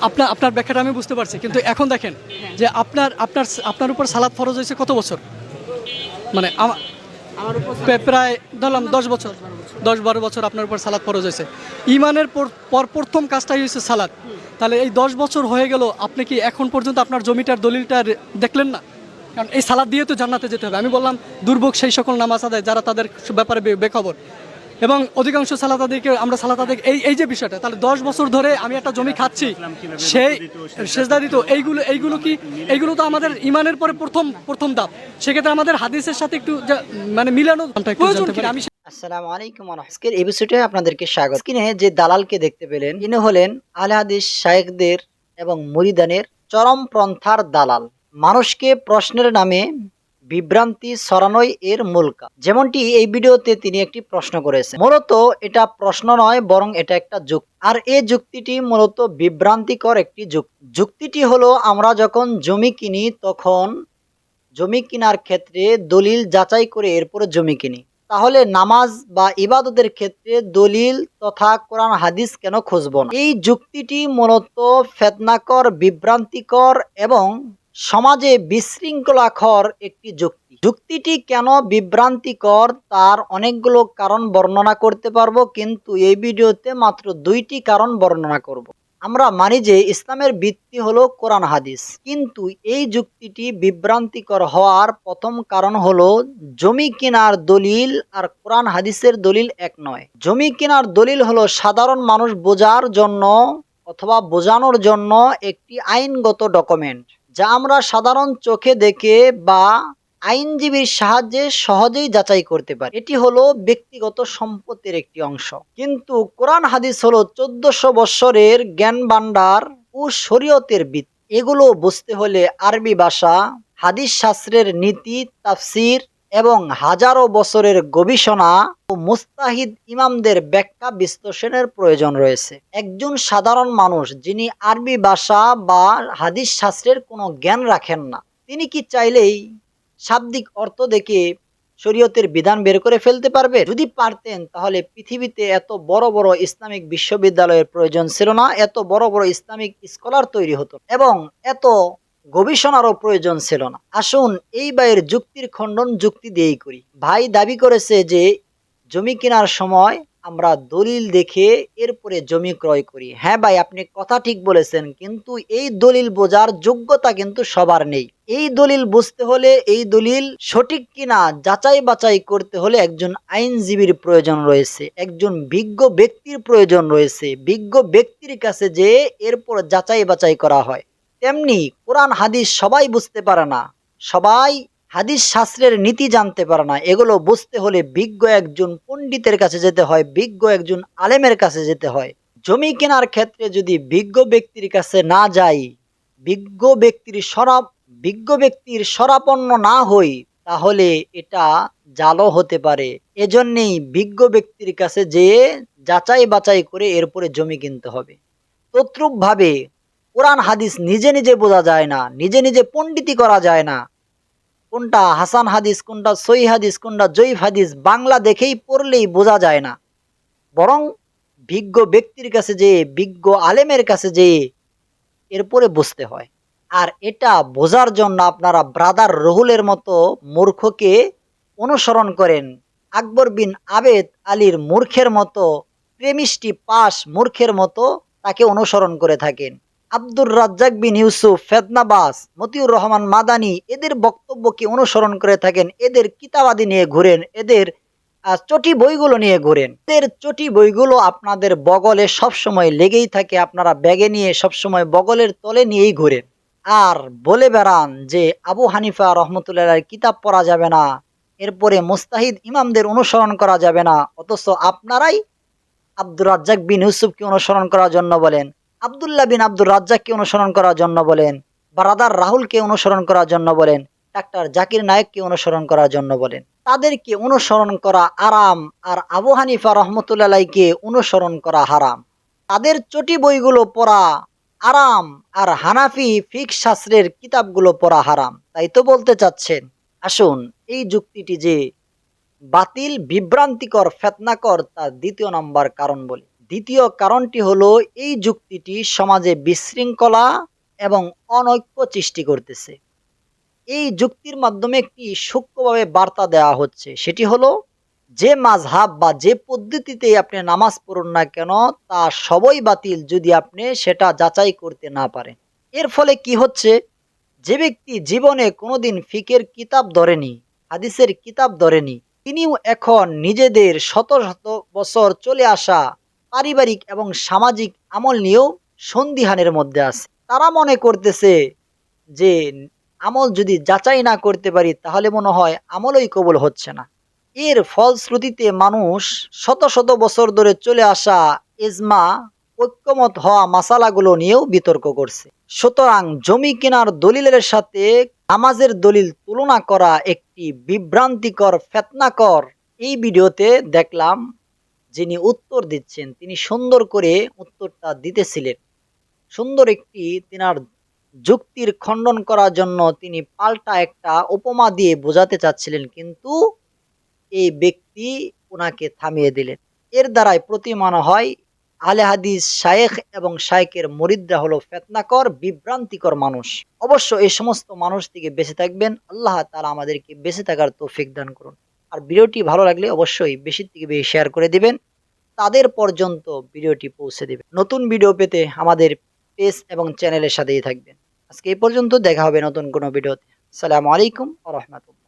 আপনার আপনার ব্যাখ্যাটা আমি বুঝতে পারছি কিন্তু এখন দেখেন যে আপনার আপনার আপনার উপর সালাদ ফরজ হয়েছে কত বছর? মানে আমা- আমার প্রায়- ধরলাম দশ বছর। দশ বারো বছর আপনার উপর সালাদ ফরজ হয়েছে। ইমানের পর পর প্রথম কাজটাই হয়েছে সালাদ। তাহলে এই দশ বছর হয়ে গেল আপনি কি এখন পর্যন্ত আপনার জমিটার দলিলটা দেখলেন না? কারণ এই সালাদ দিয়ে তো জান্নাতে যেতে হবে। আমি বললাম দুর্ভোগ সেই সকল নামাজ আদায় যারা তাদের ব্যাপারে বেখবর। এবং অধিকাংশ সালাত আদায়কে আমরা সালাত আদায় এই এই যে বিষয়টা তাহলে দশ বছর ধরে আমি একটা জমি খাচ্ছি সেই সেজদা দিত। এইগুলো এইগুলো কি এইগুলো তো আমাদের ইমানের পরে প্রথম প্রথম ধাপ সেক্ষেত্রে আমাদের হাদিসের সাথে একটু মানে মিলানো প্রয়োজন আমি আসসালামু আলাইকুম। আজকের এপিসোডে আপনাদেরকে স্বাগত। স্ক্রিনে যে দালালকে দেখতে পেলেন তিনি হলেন আলে হাদিস শায়েখদের এবং মুরিদানের চরম পন্থার দালাল। মানুষকে প্রশ্নের নামে বিভ্রান্তি সরানোই এর মূল কাজ। যেমনটি এই ভিডিওতে তিনি একটি প্রশ্ন করেছেন। মূলত এটা প্রশ্ন নয়, বরং এটা একটা যুক্তি। আর এই যুক্তিটি মূলত বিভ্রান্তিকর একটি যুক্তি। যুক্তিটি হলো, আমরা যখন জমি কিনি, তখন জমি কেনার ক্ষেত্রে দলিল যাচাই করে এরপরে জমি কিনি। তাহলে নামাজ বা ইবাদতের ক্ষেত্রে দলিল তথা কোরআন হাদিস কেন খুঁজব না? এই যুক্তিটি মূলত ফেতনাকর, বিভ্রান্তিকর এবং সমাজে বিশৃঙ্খলাখর একটি যুক্তি। যুক্তিটি কেন বিভ্রান্তিকর তার অনেকগুলো কারণ বর্ণনা করতে পারব, কিন্তু এই ভিডিওতে মাত্র দুইটি কারণ বর্ণনা করব। আমরা মানি যে ইসলামের ভিত্তি হলো কোরআন হাদিস। কিন্তু এই যুক্তিটি বিভ্রান্তিকর হওয়ার প্রথম কারণ হলো জমি কেনার দলিল আর কোরআন হাদিসের দলিল এক নয়। জমি কেনার দলিল হলো সাধারণ মানুষ বোঝার জন্য অথবা বোঝানোর জন্য একটি আইনগত ডকুমেন্ট। যা আমরা সাধারণ চোখে দেখে বা আইনজীবীর সাহায্যে সহজেই যাচাই করতে পারি। এটি হলো ব্যক্তিগত সম্পত্তির একটি অংশ। কিন্তু কোরআন হাদিস হলো চোদ্দশো বৎসরের জ্ঞান ভাণ্ডার ও শরীয়তের বৃত্তি এগুলো বুঝতে হলে আরবি ভাষা, হাদিস শাস্ত্রের নীতি, তাফসির এবং হাজারো বছরের গবেষণা ও মুস্তাহিদ ইমামদের ব্যাখ্যা বিশ্লেষণের প্রয়োজন রয়েছে। একজন সাধারণ মানুষ যিনি আরবি ভাষা বা হাদিস শাস্ত্রের কোনো জ্ঞান রাখেন না, তিনি কি চাইলেই শাব্দিক অর্থ দেখে শরীয়তের বিধান বের করে ফেলতে পারবে? যদি পারতেন, তাহলে পৃথিবীতে এত বড় বড় ইসলামিক বিশ্ববিদ্যালয়ের প্রয়োজন ছিল না, এত বড় বড় ইসলামিক স্কলার তৈরি হতো এবং এত গবেষণারও প্রয়োজন ছিল না। আসুন এই বাইয়ের যুক্তির খণ্ডন যুক্তি দিয়েই করি। ভাই দাবি করেছে যে, জমি কেনার সময় আমরা দলিল দেখে এরপরে জমি ক্রয় করি। হ্যাঁ ভাই, আপনি কথা ঠিক বলেছেন, কিন্তু এই দলিল বোঝার যোগ্যতা কিন্তু সবার নেই। এই দলিল বুঝতে হলে এই দলিল সঠিক কিনা যাচাই বাছাই করতে হলে একজন আইনজীবীর প্রয়োজন রয়েছে, একজন বিজ্ঞ ব্যক্তির প্রয়োজন রয়েছে। বিজ্ঞ ব্যক্তির কাছে যে এরপর যাচাই বাছাই করা হয়। তেমনি কোরআন, হাদিস সবাই বুঝতে পারে না। সবাই হাদিস শাস্ত্রের নীতি জানতে পারে না। এগুলো বুঝতে হলে বিজ্ঞ একজন পণ্ডিতের কাছে যেতে হয়, বিজ্ঞ একজন আলেমের কাছে যেতে হয়। জমি কেনার ক্ষেত্রে যদি বিজ্ঞ ব্যক্তির কাছে না যাই, বিজ্ঞ ব্যক্তির সরাব বিজ্ঞ ব্যক্তির সরাপন্ন না হই, তাহলে এটা জালও হতে পারে। এজন্যেই বিজ্ঞ ব্যক্তির কাছে যেয়ে যাচাই বাছাই করে এরপরে জমি কিনতে হবে। তদ্রূপভাবে কোরআন হাদিস নিজে নিজে বোঝা যায় না, নিজে নিজে পণ্ডিতি করা যায় না। কোনটা হাসান হাদিস, কোনটা সই হাদিস, কোনটা জয়ীফ হাদিস, বাংলা দেখেই পড়লেই বোঝা যায় না। বরং বিজ্ঞ ব্যক্তির কাছে যেয়ে বিজ্ঞ আলেমের কাছে যেয়ে এরপরে বুঝতে হয়। আর এটা বোঝার জন্য আপনারা ব্রাদার রহুলের মতো মূর্খকে অনুসরণ করেন। আকবর বিন আবেদ আলীর মূর্খের মতো, প্রেমিষ্টি পাশ মূর্খের মতো তাকে অনুসরণ করে থাকেন। আব্দুর রাজ্জাক বিন ইউসুফ ফেদনাবাস মতিউর রহমান মাদানি, এদের বক্তব্যকে অনুসরণ করে থাকেন, এদের কিতাবাদি নিয়ে ঘুরেন, এদের চটি বইগুলো নিয়ে ঘুরেন। এদের চটি বইগুলো আপনাদের বগলে সবসময় লেগেই থাকে, আপনারা ব্যাগে নিয়ে সবসময় বগলের তলে নিয়েই ঘুরেন। আর বলে বেড়ান যে, আবু হানিফা রহমতুল্লাহ কিতাব পড়া যাবে না, এরপরে মুস্তাহিদ ইমামদের অনুসরণ করা যাবে না, অথচ আপনারাই আব্দুর রাজ্জাক বিন ইউসুফকে অনুসরণ করার জন্য বলেন। আবদুল্লাহ বিন আব্দুর রাজ্জাককে অনুসরণ করার জন্য বলেন, বারাদার রাহুলকে অনুসরণ করার জন্য বলেন, ডাক্তার জাকির নায়েককে অনুসরণ করার জন্য বলেন। তাদেরকে অনুসরণ করা আরাম আর আবু হানিফা রহমতুল্লাহকে অনুসরণ করা হারাম। তাদের চটি বইগুলো পড়া আরাম আর হানাফি ফিক শাস্ত্রের কিতাবগুলো পড়া হারাম। তাই তো বলতে চাচ্ছেন, আসুন এই যুক্তিটি যে বাতিল, বিভ্রান্তিকর, ফেতনাকর, তার দ্বিতীয় নম্বর কারণ বলি। দ্বিতীয় কারণটি হলো এই যুক্তিটি সমাজে বিশৃঙ্খলা এবং অনৈক্য সৃষ্টি করতেছে। এই যুক্তির মাধ্যমে একটি সূক্ষ্মভাবে বার্তা দেওয়া হচ্ছে, সেটি হলো, যে মাঝহাব বা যে পদ্ধতিতে আপনি নামাজ পড়ুন না কেন, তা সবই বাতিল যদি আপনি সেটা যাচাই করতে না পারেন। এর ফলে কি হচ্ছে? যে ব্যক্তি জীবনে কোনোদিন ফিকের কিতাব ধরেনি, হাদিসের কিতাব ধরেনি, তিনিও এখন নিজেদের শত শত বছর চলে আসা পারিবারিক এবং সামাজিক আমল নিয়েও সন্দিহানের মধ্যে আছে। তারা মনে করতেছে যে আমল যদি যাচাই না করতে পারি, তাহলে মনে হয় আমলই কবল হচ্ছে না। এর ফলশ্রুতিতে মানুষ শত শত বছর ধরে চলে আসা এজমা, ঐক্যমত হওয়া মাসালাগুলো নিয়েও বিতর্ক করছে। সুতরাং জমি কেনার দলিলের সাথে নামাজের দলিল তুলনা করা একটি বিভ্রান্তিকর, ফেতনাকর এই ভিডিওতে দেখলাম যিনি উত্তর দিচ্ছেন, তিনি সুন্দর করে উত্তরটা দিতেছিলেন। সুন্দর একটি তিনার যুক্তির খণ্ডন করার জন্য তিনি পাল্টা একটা উপমা দিয়ে বোঝাতে চাচ্ছিলেন, কিন্তু এই ব্যক্তি ওনাকে থামিয়ে দিলেন। এর দ্বারাই প্রতিমান হয় আলে হাদিস শায়েখ এবং শায়েকের মরিদরা হলো ফেতনাকর, বিভ্রান্তিকর মানুষ। অবশ্য এই সমস্ত মানুষ থেকে বেঁচে থাকবেন। আল্লাহ তারা আমাদেরকে বেঁচে থাকার তৌফিক দান করুন। আর ভিডিওটি ভালো লাগলে অবশ্যই বেশি থেকে বেশি শেয়ার করে দিবেন। তাদের পর্যন্ত ভিডিওটি পৌঁছে দেবেন। নতুন ভিডিও পেতে আমাদের পেজ এবং চ্যানেলের সাথেই থাকবেন। আজকে এই পর্যন্ত দেখা হবে নতুন কোনো ভিডিওতে সালামু আলাইকুম আ রহমতুল্লাহ।